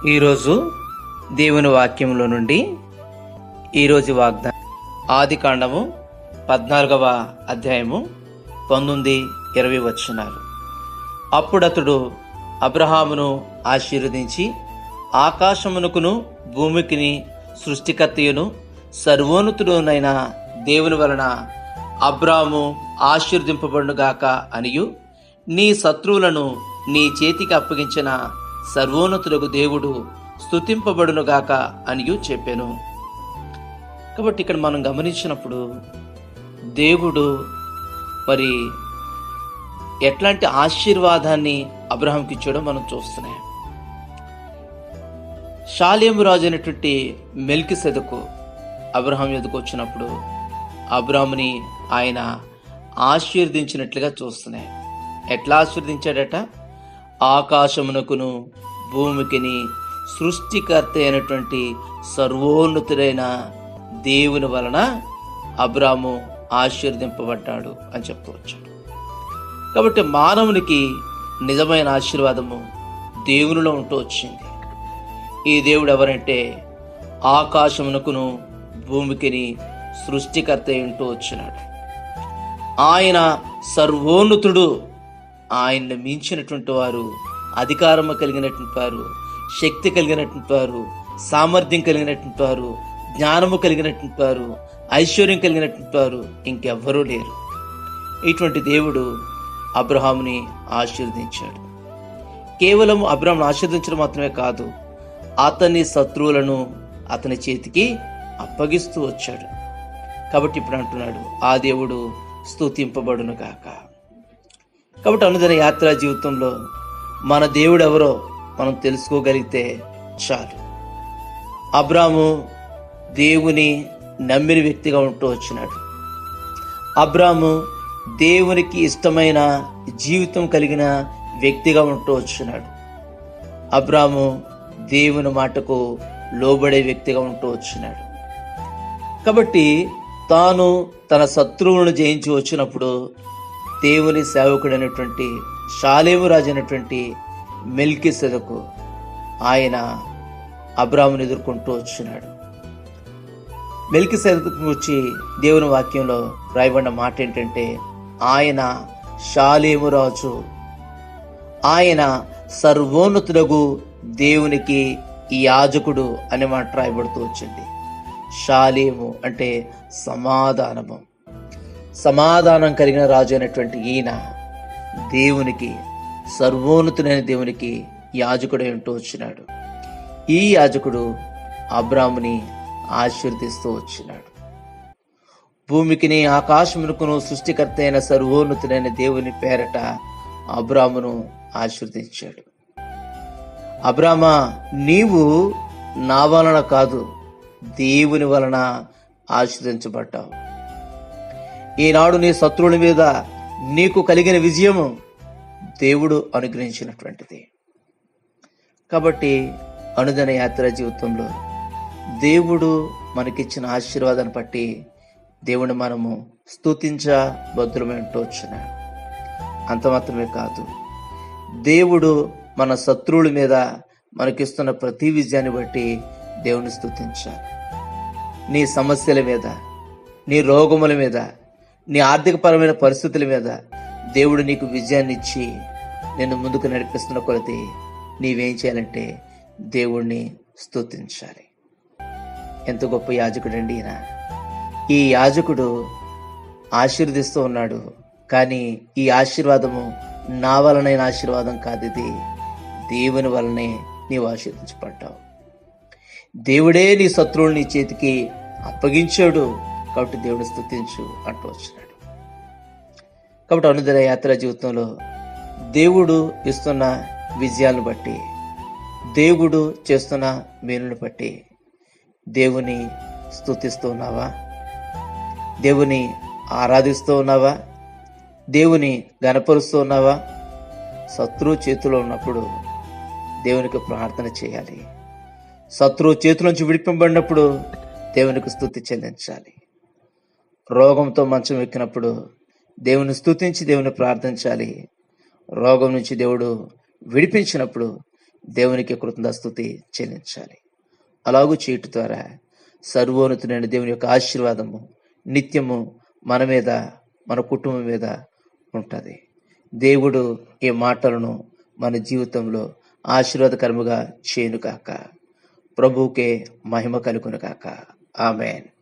ఈరోజు దేవుని వాక్యంలో నుండి ఈరోజు వాగ్దానం ఆది కాండము పద్నాలుగవ అధ్యాయము పంతొమ్మిది ఇరవై వచ్చినారు అప్పుడతడు అబ్రహామును ఆశీర్వదించి ఆకాశమునకును భూమికిని సృష్టికర్తయును సర్వోన్నతుడునైన దేవుని వలన అబ్రాము ఆశీర్దింపబడుగాక అనియు నీ శత్రువులను నీ చేతికి అప్పగించిన సర్వోన్నతులకు దేవుడు స్థుతింపబడునుగాక అనియు చెప్పాను. కాబట్టి ఇక్కడ మనం గమనించినప్పుడు దేవుడు మరి ఎట్లాంటి ఆశీర్వాదాన్ని అబ్రహాంకి ఇచ్చాడో మనం చూస్తున్నాం. షాలేము రాజు అయినటువంటి మెల్కి సెదకు అబ్రహాం ఎదుకు వచ్చినప్పుడు అబ్రహంని ఆయన ఆశీర్దించినట్లుగా చూస్తున్నాయి ఎట్లా ఆశీర్దించాడట ఆకాశమునకును భూమికిని సృష్టికర్త అయినటువంటి సర్వోన్నతుడైన దేవుని వలన అబ్రాము ఆశీర్దింపబడ్డాడు అని చెప్పవచ్చు కాబట్టి మానవునికి నిజమైన ఆశీర్వాదము దేవునిలో ఉంటూ వచ్చింది. ఈ దేవుడు ఎవరంటే ఆకాశమునకును భూమికిని సృష్టికర్త ఉంటూ వచ్చినాడు. ఆయన సర్వోన్నతుడు ఆయన్ని మించినటువంటి వారు అధికారము కలిగినటువంటి వారు శక్తి కలిగినటువంటి వారు సామర్థ్యం కలిగినటువంటి వారు జ్ఞానము కలిగినటువంటి వారు ఐశ్వర్యం కలిగినటువంటి వారు ఇంకెవ్వరూ లేరు. ఇటువంటి దేవుడు అబ్రహాముని ఆశీర్వదించాడు. కేవలం అబ్రహాం ఆశీర్వదించడం మాత్రమే కాదు అతని శత్రువులను అతని చేతికి అప్పగిస్తూ వచ్చాడు. కాబట్టి ఇప్పుడు అంటున్నాడు ఆ దేవుడు స్థుతింపబడును గాక. కాబట్టి అనుదిన యాత్రా జీవితంలో మన దేవుడు ఎవరో మనం తెలుసుకోగలిగితే చాలు. అబ్రాము దేవుని నమ్మిన వ్యక్తిగా ఉంటూ వచ్చినాడు. అబ్రాము దేవునికి ఇష్టమైన జీవితం కలిగిన వ్యక్తిగా ఉంటూ వచ్చినాడు. అబ్రాము దేవుని మాటకు లోబడే వ్యక్తిగా ఉంటూ వచ్చినాడు. కాబట్టి తాను తన శత్రువులను జయించి వచ్చినప్పుడు దేవుని సేవకుడైనటువంటి షాలేము రాజు అయినటువంటి మెల్కి సెదకు ఆయన అబ్రామును ఎదుర్కొంటూ వచ్చినాడు. మెల్కి సెదకు వచ్చి దేవుని వాక్యంలో రాయబడిన మాట ఏంటంటే ఆయన షాలేము రాజు ఆయన సర్వోన్నతుడగు దేవునికి యాజకుడు అనే మాట రాయబడుతూ వచ్చింది. షాలేము అంటే సమాధానము. సమాధానం కలిగిన రాజు అయినటువంటి ఈయన దేవునికి సర్వోన్నతుడైన దేవునికి యాజకుడు ఉంటూ వచ్చినాడు. ఈ యాజకుడు అబ్రాముని ఆశీర్దిస్తూ వచ్చినాడు. భూమికిని ఆకాశమునకును సృష్టికర్త అయిన సర్వోన్నతుడైన దేవుని పేరట అబ్రామును ఆశీర్దించాడు అబ్రామ నీవు నా వలన కాదు దేవుని వలన ఆశీర్దించబడ్డావు ఈనాడు నీ శత్రువుల మీద నీకు కలిగిన విజయము దేవుడు అనుగ్రహించినటువంటిది. కాబట్టి అనుదిన యాత్ర జీవితంలో దేవుడు మనకిచ్చిన ఆశీర్వాదాన్ని బట్టి దేవుని మనము స్తుతించ భద్రమే ఉంటవచ్చున అంత మాత్రమే కాదు దేవుడు మన శత్రువుల మీద మనకిస్తున్న ప్రతి విజయాన్ని బట్టి దేవుని స్తుతించాలి. నీ సమస్యల మీద నీ రోగముల మీద నీ ఆర్థికపరమైన పరిస్థితుల మీద దేవుడు నీకు విజయాన్ని ఇచ్చి నేను ముందుకు నడిపిస్తున్న కొలది నీవేం చేయాలంటే దేవుణ్ణి స్తుతించాలి. ఎంత గొప్ప యాజకుడండి ఈయన. ఈ యాజకుడు ఆశీర్వదిస్తూ ఉన్నాడు. కానీ ఈ ఆశీర్వాదము నా వలనైన ఆశీర్వాదం కాదు ఇది. దేవుని వలనే నీవు ఆశీర్వదించబడ్డావు. దేవుడే నీ శత్రువులు నీ చేతికి అప్పగించాడు. కాబట్టి దేవుని స్థుతించు అంటూ వచ్చినాడు. కాబట్టి అనుదిన యాత్ర జీవితంలో దేవుడు ఇస్తున్న విజయాలను బట్టి దేవుడు చేస్తున్న మేలును బట్టి దేవుని స్థుతిస్తూ ఉన్నావా? దేవుని ఆరాధిస్తూ ఉన్నావా? దేవుని గనపరుస్తూ ఉన్నావా? శత్రువు చేతిలో ఉన్నప్పుడు దేవునికి ప్రార్థన చేయాలి. శత్రువు చేతుల నుంచి విడిపింపబడినప్పుడు దేవునికి స్థుతి చెల్లించాలి. రోగంతో మంచం ఎక్కినప్పుడు దేవుని స్తుతించి దేవుని ప్రార్థించాలి. రోగం నుంచి దేవుడు విడిపించినప్పుడు దేవునికి కృతజ్ఞతాస్తుతి చెల్లించాలి. అలాగూ చేయటం ద్వారా సర్వోన్నతుడైన దేవుని యొక్క ఆశీర్వాదము నిత్యము మన మీద మన కుటుంబం మీద ఉంటుంది. దేవుడు ఈ మాటలను మన జీవితంలో ఆశీర్వాదకరముగా చేయను కాక ప్రభువుకే మహిమ కలుగును కాక ఆమెన్.